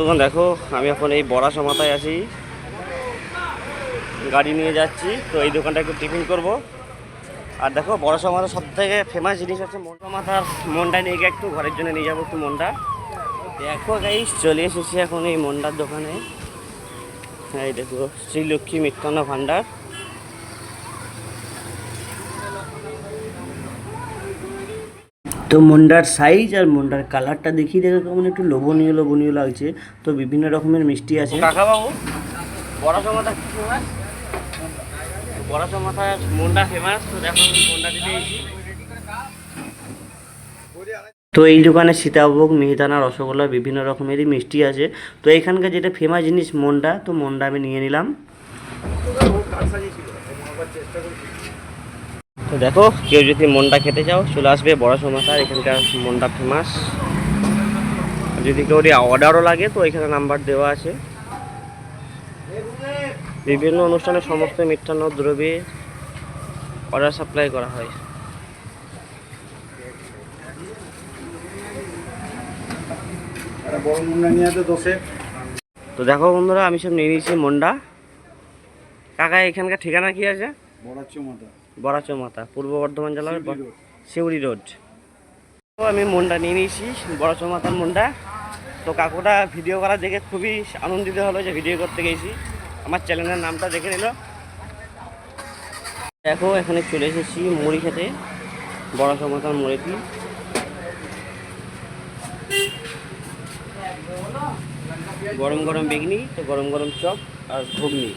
তখন দেখো, আমি এখন এই বড়া সমাতায় আছি। গাড়ি নিয়ে যাচ্ছি, তো এই দোকানটা একটু টিফিন করব। আর দেখো বড় সমাতা সব থেকে ফেমাস জিনিস আছে মন্ডা মাথার মনটা নিয়ে গিয়ে একটু ঘরের জন্য নিয়ে যাব একটু মনটা। দেখো গাই চলে এসেছি এখন এই মন্ডার দোকানে। এই দেখো, শ্রীলক্ষ্মী মিষ্টান্ন ভাণ্ডার। তো মুন্ডার সাইজ আর মন্ডার কালারটা দেখি দেখে কেমন একটু লোভনীয় লোভনীয় লাগছে। তো বিভিন্ন রকমের মিষ্টি আছে। কাকা বাবু বড় সমাতা কি ফেমাস বড় সমাতা মন্ডা ফেমাস তো দেখো মন্ডা দিতে তো এই দোকানে সীতাভোগ মিহিদানা রসগোল্লা বিভিন্ন রকমেরই মিষ্টি আছে। তো এখানকার যেটা ফেমাস জিনিস মন্ডা তো মন্ডা আমি নিয়ে নিলাম। তো দেখো, কেউ যদি মন্ডা খেতে চাও, চলে আসবে বড় সমাতার এখানকার মন্ডা ফেমাস যদি কেউ অর্ডারও লাগে, তো এখানে নাম্বার দেওয়া আছে। বিভিন্ন অনুষ্ঠানে সমস্ত মিষ্টান্ন দ্রব্যে অর্ডার সাপ্লাই করা হয়। তো দেখো বন্ধুরা, আমি সব নিয়ে নিয়েছি মন্ডা কাকা, এখানকার ঠিকানা কি আছে? বড় বড়াচৌ মাতা পূর্ব বর্ধমান জেলার সিউড়ি রোড। তো আমি মন্ডা নিয়ে নিয়েছি বড়াচৌ মাতার মন্ডা তো কাকুটা ভিডিও করা দেখে খুবই আনন্দিত হলো যে ভিডিও করতে গেছি। আমার চ্যানেলের নামটা দেখে নিল। দেখো এখানে চলে এসেছি মুড়ি খেতে বড়াচৌ মাতার মুড়িটি। গরম গরম বেগনি তো গরম গরম চপ আর ঘুগনি।